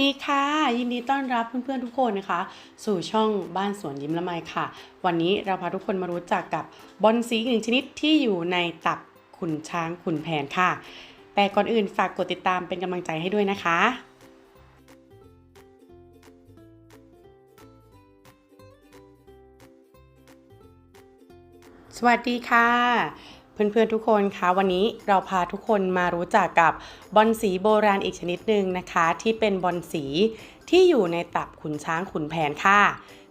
ดีค่ะ ยินดีต้อนรับเพื่อนๆทุกคนนะคะ สู่ช่องบ้านสวนยิ้มละไมค่ะ วันนี้เราพาทุกคนมารู้จักกับบอลสีอีกหนึ่งชนิดที่อยู่ในตับขุนช้างขุนแผนค่ะ แต่ก่อนอื่นฝากกดติดตามเป็นกำลังใจให้ด้วยนะคะสวัสดีค่ะ เพื่อนๆทุกคนคะวันนี้เราพาทุกคนมารู้จักกับบอลสีโบราณอีกชนิดหนึ่งนะคะ ที่เป็นบอลสีที่อยู่ในตับขุนช้างขุนแผนค่ะ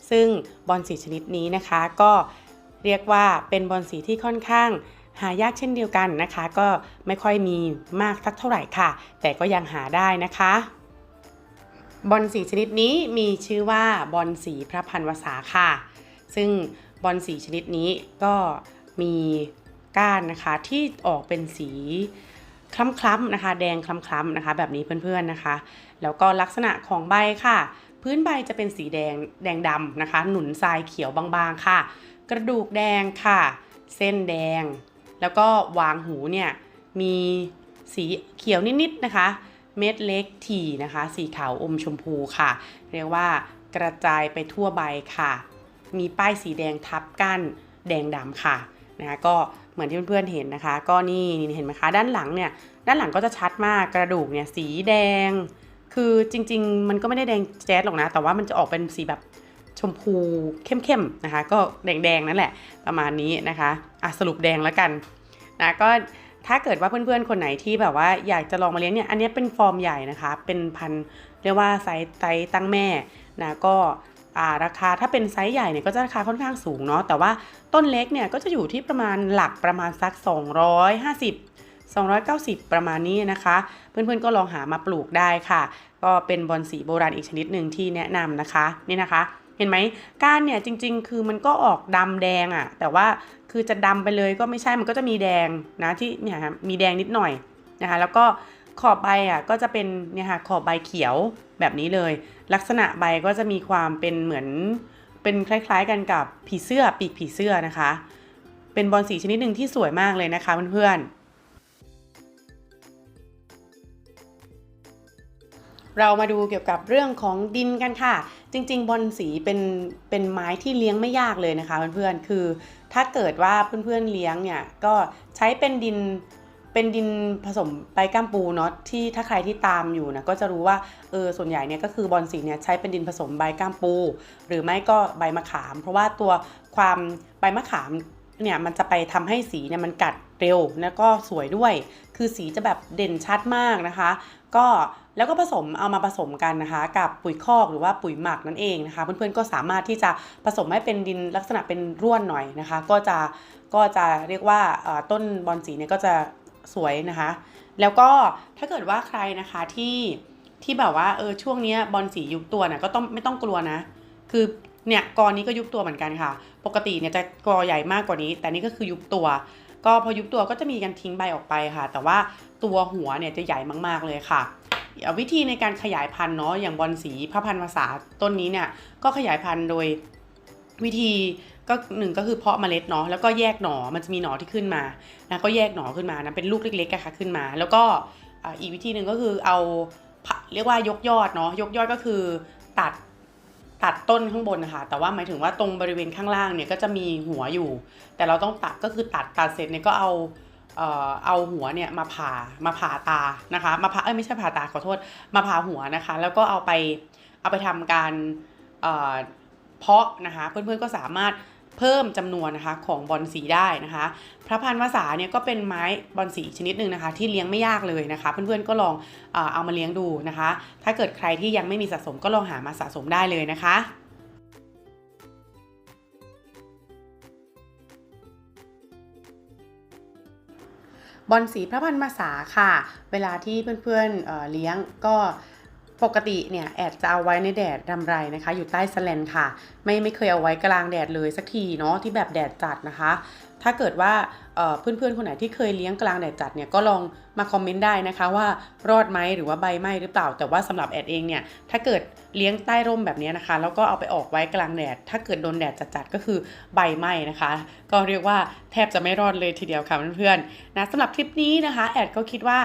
ซึ่งบอลสีชนิดนี้นะคะก็เรียกว่าเป็นบอลสีที่ค่อนข้างหายากเช่นเดียวกันนะคะ ก็ไม่ค่อยมีมากสักเท่าไหร่ค่ะ แต่ก็ยังหาได้นะคะบอลสีชนิดนี้มีชื่อว่าบอลสีพระพันวษาค่ะ ซึ่งบอลสีชนิดนี้ก็มี ก้านนะคะ ที่ออกเป็นสีคล้ำๆนะคะ แดงคล้ำๆนะคะ แบบนี้เพื่อนๆนะคะ แล้วก็ลักษณะของใบค่ะ พื้นใบจะเป็นสีแดงแดงดำนะคะ หนุนทรายเขียวบางๆค่ะ กระดูกแดงค่ะ เส้นแดง แล้วก็วางหูเนี่ยมีสีเขียวนิดๆนะคะ เม็ดเล็กถี่นะคะ สีขาวอมชมพูค่ะ เรียกว่ากระจายไปทั่วใบค่ะ มีป้ายสีแดงทับกั้นแดงดำค่ะนะคะก็ เหมือนที่เพื่อนๆเห็นนะคะ ก็นี่เห็นไหมคะด้านหลังเนี่ยด้านหลังก็จะชัดมากกระดูกเนี่ยสีแดง คือจริง ๆ มันก็ไม่ได้แดงแจ๊ดหรอกนะ แต่ว่ามันจะออกเป็นสีแบบชมพูเข้มๆนะคะ ก็แดงๆนั่นแหละประมาณนี้นะคะอะสรุปแดงแล้วกันนะก็ถ้าเกิดว่าเพื่อนๆ คนไหนที่แบบว่าอยากจะลองมาเลี้ยงเนี่ย อันนี้เป็นฟอร์มใหญ่นะคะ เป็นพันเรียกว่าไซส์ไซส์ตั้งแม่นะ ก็ ราคาถ้าเป็นไซส์ใหญ่เนี่ยก็จะราคาค่อนข้างสูงเนาะแต่ว่าต้นเล็กเนี่ยก็จะอยู่ที่ประมาณหลักประมาณสัก 250 290 ประมาณนี้นะคะ เพื่อนๆก็ลองหามาปลูกได้ค่ะ ก็เป็นบอนสีโบราณอีกชนิดหนึ่งที่แนะนำนะคะนี่นะคะ เห็นไหมก้านเนี่ยจริง ๆ คือมันก็ออกดำแดงอะ่ะ แต่ว่าคือจะดำไปเลยก็ไม่ใช่มันก็จะมีแดงนะที่เนี่ยมีแดงนิดหน่อยนะคะ แล้วก็ขอบใบอะก็จะเป็นเนี่ยค่ะขอบใบเขียวแบบนี้เลย ลักษณะใบก็จะมีความเป็นเหมือนเป็นคล้ายๆ กันกับผีเสื้อปีกผีเสื้อนะคะ เป็นบอลสีชนิดหนึ่งที่สวยมากเลยนะคะเพื่อนๆ เรามาดูเกี่ยวกับเรื่องของดินกันค่ะ จริงๆ บอลสีเป็นเป็นไม้ที่เลี้ยงไม่ยากเลยนะคะเพื่อนๆ คือถ้าเกิดว่าเพื่อนๆเลี้ยงเนี่ยก็ใช้เป็นดิน เป็นดินผสมใบก้ามปูเนาะที่ถ้าใครที่ตามอยู่นะก็จะรู้ว่าเออส่วนใหญ่เนี่ยก็คือบอลสีเนี่ยใช้เป็นดินผสมใบก้ามปู หรือไม่ก็ใบมะขาม เพราะว่าตัวความใบมะขามเนี่ยมันจะไปทำให้สีเนี่ยมันกัดเร็วแล้วก็สวยด้วย คือสีจะแบบเด่นชัดมากนะคะ ก็แล้วก็ผสมเอามาผสมกันนะคะ กับปุ๋ยคอกหรือว่าปุ๋ยหมักนั่นเองนะคะ เพื่อนๆก็สามารถที่จะผสมให้เป็นดินลักษณะเป็นร่วนหน่อยนะคะ ก็จะก็จะเรียกว่าต้นบอลสีเนี่ยก็จะ สวยนะคะ แล้วก็ถ้าเกิดว่าใครนะคะที่ที่แบบว่าเออช่วงนี้บอลสียุบตัวน่ะก็ต้องไม่ต้องกลัวนะ คือเนี่ยกอนี้ก็ยุบตัวเหมือนกันค่ะ ปกติเนี่ยจะกอใหญ่มากกว่านี้ แต่นี่ก็คือยุบตัว ก็พอยุบตัวก็จะมีการทิ้งใบออกไปค่ะ แต่ว่าตัวหัวเนี่ยจะใหญ่มากๆเลยค่ะวิธีในการขยายพันธุ์เนาะอย่างบอลสีพระพันธุ์ภาษาต้นนี้เนี่ยก็ขยายพันธุ์โดย วิธีก็หนึ่งก็คือเพาะเมล็ดเนาะแล้วก็แยกหนอมันจะมีหนอที่ขึ้นมานะก็แยกหนอขึ้นมานะเป็นลูกเล็กๆอะค่ะขึ้นมา แล้วก็อีกวิธีหนึ่งก็คือเอาเรียกว่ายกยอดเนาะยกยอดก็คือตัดตัดต้นข้างบนนะคะแต่ว่าหมายถึงว่าตรงบริเวณข้างล่างเนี่ยก็จะมีหัวอยู่ แต่เราต้องตัดก็คือตัดตัดเสร็จเนี่ยก็เอาเออเอาหัวเนี่ยมาผ่ามาผ่าตานะคะมาผ่าเอ้ยไม่ใช่ผ่าตาขอโทษมาผ่าหัวนะคะ แล้วก็เอาไปเอาไปทำการ เพาะนะคะเพื่อนๆก็สามารถเพิ่มจำนวนนะคะของบอลสีได้นะคะ พระพันวษาเนี่ยก็เป็นไม้บอลสีชนิดหนึ่งนะคะ ที่เลี้ยงไม่ยากเลยนะคะ เพื่อนๆก็ลองเอามาเลี้ยงดูนะคะ ถ้าเกิดใครที่ยังไม่มีสะสมก็ลองหามาสะสมได้เลยนะคะบอลสีพระพันมาษาค่ะ เวลาที่เพื่อนๆเเลี้ยงก็ ปกติเนี่ยแอดจะเอาไว้ในแดดรำไรนะคะ อยู่ใต้สแลนค่ะ ไม่ไม่เคยเอาไว้กลางแดดเลยสักทีเนาะที่แบบแดดจัดนะคะ ถ้าเกิดว่าเพื่อนๆคนไหนที่เคยเลี้ยงกลางแดดจัดเนี่ยก็ลองมาคอมเมนต์ได้นะคะว่ารอดไหมหรือว่าใบไหมหรือเปล่า แต่ว่าสำหรับแอดเองเนี่ยถ้าเกิดเลี้ยงใต้ร่มแบบนี้นะคะ แล้วก็เอาไปออกไว้กลางแดด ถ้าเกิดโดนแดดจัดๆก็คือใบไหมนะคะ ก็เรียกว่าแทบจะไม่รอดเลยทีเดียวค่ะเพื่อนๆนะสำหรับคลิปนี้นะคะแอดก็คิดว่า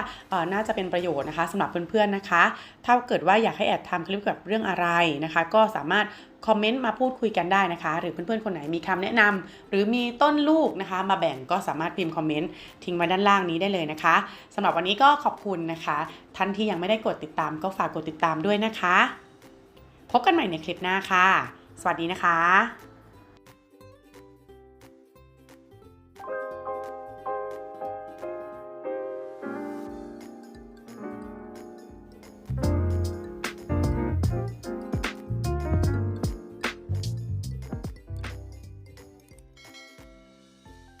น่าจะเป็นประโยชน์นะคะสำหรับเพื่อนๆนะคะ ถ้าเกิดว่าอยากให้แอดทำคลิปเกี่ยวกับเรื่องอะไรนะคะ ก็สามารถคอมเมนต์มาพูดคุยกันได้นะคะ หรือเพื่อนๆคนไหนมีคำแนะนำหรือมีต้นลูกนะคะ มาแบ่งก็สามารถพิมพ์คอมเมนต์ทิ้งไว้ด้านล่างนี้ได้เลยนะคะสำหรับวันนี้ก็ขอบคุณนะคะ ท่านที่ยังไม่ได้กดติดตามก็ฝากกดติดตามด้วยนะคะ พบกันใหม่ในคลิปหน้าค่ะ สวัสดีนะคะ